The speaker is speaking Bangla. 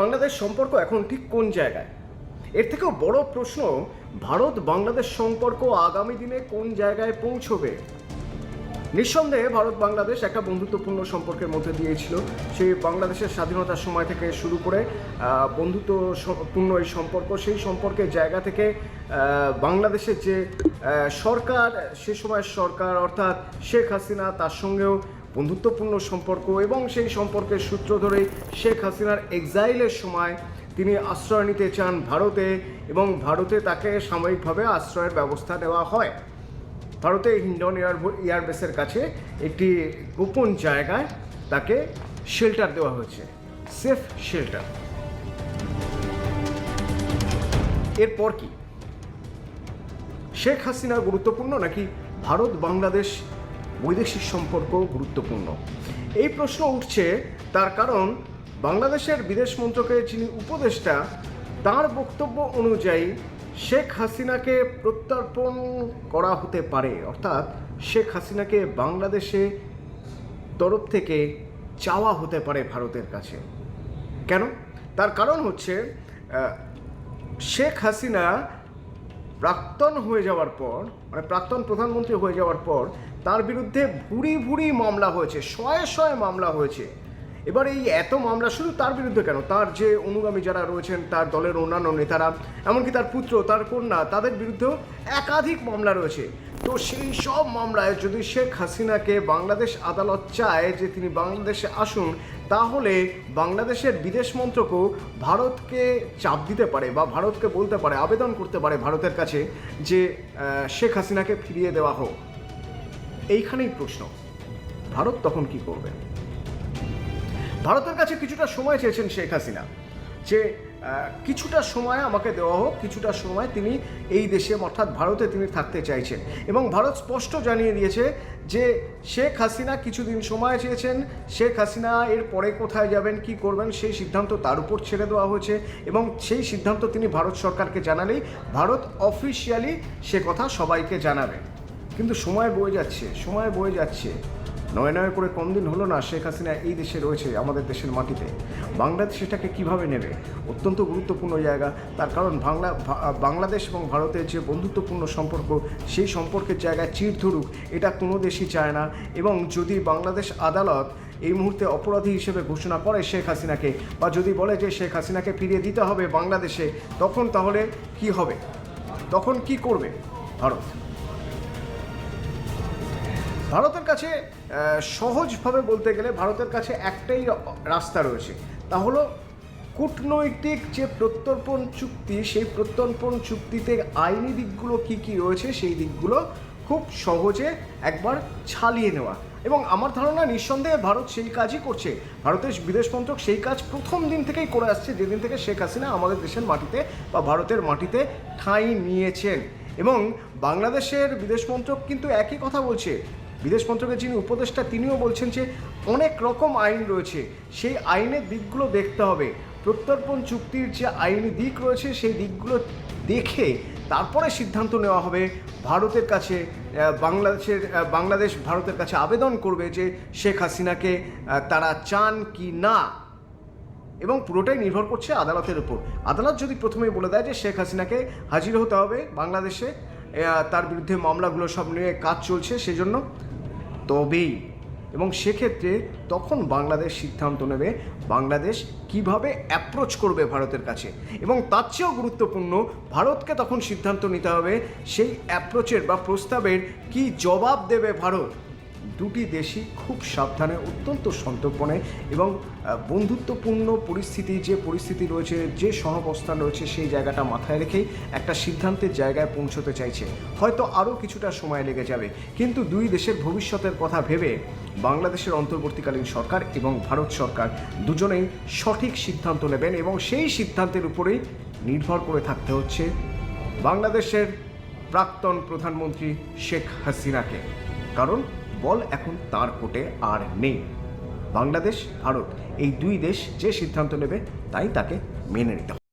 বাংলাদেশ সম্পর্ক এখন ঠিক কোন জায়গায়? এর থেকেও বড় প্রশ্ন, ভারত বাংলাদেশ সম্পর্ক আগামী দিনে কোন জায়গায় পৌঁছবে? নিঃসন্দেহে ভারত বাংলাদেশ একটা বন্ধুত্বপূর্ণ সম্পর্কের মধ্যে দিয়েছিল। সেই বাংলাদেশের স্বাধীনতার সময় থেকে শুরু করে বন্ধুত্বপূর্ণ এই সম্পর্ক, সেই সম্পর্কের জায়গা থেকে বাংলাদেশের যে সরকার, সে সময়ের সরকার অর্থাৎ শেখ হাসিনা, তার সঙ্গেও বন্ধুত্বপূর্ণ সম্পর্ক এবং সেই সম্পর্কের সূত্র ধরেই শেখ হাসিনার এক্সাইলের সময় তিনি আশ্রয় নিতে চান ভারতে এবং ভারতে তাকে সাময়িকভাবে আশ্রয়ের ব্যবস্থা দেওয়া হয়। ভারতে হিন্ডন এয়ার এয়ারবেসের কাছে একটি গোপন জায়গায় তাকে শেল্টার দেওয়া হয়েছে, সেফ শেল্টার। এরপর কি? শেখ হাসিনা গুরুত্বপূর্ণ নাকি ভারত বাংলাদেশ বৈদেশিক সম্পর্ক গুরুত্বপূর্ণ। এই প্রশ্ন উঠছে, তার কারণ বাংলাদেশের বিদেশ মন্ত্রকের যিনি উপদেষ্টা, তার বক্তব্য অনুযায়ী শেখ হাসিনাকে প্রত্যর্পণ করা হতে পারে। অর্থাৎ শেখ হাসিনাকে বাংলাদেশে তরফ থেকে চাওয়া হতে পারে ভারতের কাছে। কেন? তার কারণ হচ্ছে শেখ হাসিনা প্রাক্তন হয়ে যাওয়ার পর মানে প্রাক্তন প্রধানমন্ত্রী হয়ে যাওয়ার পর তার বিরুদ্ধে ভুরি ভুরি মামলা হয়েছে, শয়ে শয়ে মামলা হয়েছে। এবার এই এত মামলা শুধু তার বিরুদ্ধে কেন? তার যে অনুগামী যারা রয়েছেন, তার দলের অন্যান্য নেতারা, এমনকি তার পুত্র, তার কন্যা, তাদের বিরুদ্ধেও একাধিক মামলা রয়েছে। তো সেই সব মামলায় যদি শেখ হাসিনাকে বাংলাদেশ আদালত চায় যে তিনি বাংলাদেশে আসুন, তাহলে বাংলাদেশের বিদেশ মন্ত্রকও ভারতকে চাপ দিতে পারে বা ভারতকে বলতে পারে, আবেদন করতে পারে ভারতের কাছে যে শেখ হাসিনাকে ফিরিয়ে দেওয়া হোক। এইখানেই প্রশ্ন। ভারত তখন কি করবে? ভারতের কাছে কিছুটা সময় চেয়েছেন শেখ হাসিনা, যে কিছুটা সময় আমাকে দেওয়া হোক, কিছুটা সময় তিনি এই দেশে, অর্থাৎ ভারতে তিনি থাকতে চাইছেন। এবং ভারত স্পষ্ট জানিয়ে দিয়েছে যে, শেখ হাসিনা কিছুদিন সময় চেয়েছেন, শেখ হাসিনা এর পরে কোথায় যাবেন, কি করবেন, সেই সিদ্ধান্ত তার উপর ছেড়ে দেওয়া হয়েছে এবং সেই সিদ্ধান্ত তিনি ভারত সরকারকে জানালেই ভারত অফিসিয়ালি সে কথা সবাইকে জানাবে। কিন্তু সময় বয়ে যাচ্ছে, সময় বয়ে যাচ্ছে। নয় নয় করে কম দিন হলো না, শেখ হাসিনা এই দেশে রয়েছে, আমাদের দেশের মাটিতে। বাংলাদেশ সেটাকে কীভাবে নেবে? অত্যন্ত গুরুত্বপূর্ণ জায়গা। তার কারণ বাংলা বাংলাদেশ এবং ভারতের যে বন্ধুত্বপূর্ণ সম্পর্ক, সেই সম্পর্কের জায়গায় চির ধরুক, এটা কোনো দেশই চায় না। এবং যদি বাংলাদেশ আদালত এই মুহূর্তে অপরাধী হিসেবে ঘোষণা করে শেখ হাসিনাকে, বা যদি বলে যে শেখ হাসিনাকে ফিরিয়ে দিতে হবে বাংলাদেশে, তখন তাহলে কি হবে? তখন কি করবে ভারত? ভারতের কাছে সহজভাবে বলতে গেলে ভারতের কাছে একটাই রাস্তা রয়েছে। তা হলো কূটনৈতিক যে প্রত্যর্পণ চুক্তি, সেই প্রত্যর্পণ চুক্তিতে আইনি দিকগুলো কি কি রয়েছে, সেই দিকগুলো খুব সহজে একবার ছালিয়ে নেওয়া। এবং আমার ধারণা নিঃসন্দেহে ভারত সেই কাজই করছে। ভারতের বিদেশ মন্ত্রক সেই কাজ প্রথম দিন থেকেই করে আসছে, যেদিন থেকে শেখ হাসিনা আমাদের দেশের মাটিতে বা ভারতের মাটিতে ঠাঁই নিয়েছেন। এবং বাংলাদেশের বিদেশ মন্ত্রক কিন্তু একই কথা বলছে বিদেশ মন্ত্রকের যিনি উপদেষ্টা, তিনিও বলছেন যে অনেক রকম আইন রয়েছে। সেই আইনের দিকগুলো দেখতে হবে। প্রত্যর্পণ চুক্তির যে আইনি দিক রয়েছে, সেই দিকগুলো দেখে তারপরে সিদ্ধান্ত নেওয়া হবে। ভারতের কাছে বাংলাদেশের বাংলাদেশ ভারতের কাছে আবেদন করবে যে শেখ হাসিনাকে তারা চান কি না। এবং পুরোটাই নির্ভর করছে আদালতের উপর। আদালত যদি প্রথমেই বলে দেয় যে শেখ হাসিনাকে হাজির হতে হবে বাংলাদেশে তার বিরুদ্ধে মামলাগুলো সব নিয়ে কাজ চলছে, সেজন্য তবেই। এবং সেক্ষেত্রে তখন বাংলাদেশ সিদ্ধান্ত নেবে বাংলাদেশ কীভাবে অ্যাপ্রোচ করবে ভারতের কাছে। এবং তার চেয়েও গুরুত্বপূর্ণ, ভারতকে তখন সিদ্ধান্ত নিতে হবে সেই অ্যাপ্রোচের বা প্রস্তাবের কি জবাব দেবে ভারত দুটি দেশই খুব সাবধানে, অত্যন্ত সন্তর্পণে এবং বন্ধুত্বপূর্ণ পরিস্থিতি, যে পরিস্থিতি রয়েছে, যে সহাবস্থান রয়েছে, সেই জায়গাটা মাথায় রেখেই একটা সিদ্ধান্তের জায়গায় পৌঁছতে চাইছে। হয়তো আরও কিছুটা সময় লেগে যাবে। কিন্তু দুই দেশের ভবিষ্যতের কথা ভেবে বাংলাদেশের অন্তর্বর্তীকালীন সরকার এবং ভারত সরকার দুজনেই সঠিক সিদ্ধান্ত নেবেন এবং সেই সিদ্ধান্তের উপরেই নির্ভর করে থাকতে হচ্ছে বাংলাদেশের প্রাক্তন প্রধানমন্ত্রী শেখ হাসিনাকে। কারণ বল এখন তার কোটে আর নেই। বাংলাদেশ, ভারত, এই দুই দেশ যে সিদ্ধান্ত নেবে, তাই তাকে মেনে নিতে হবে।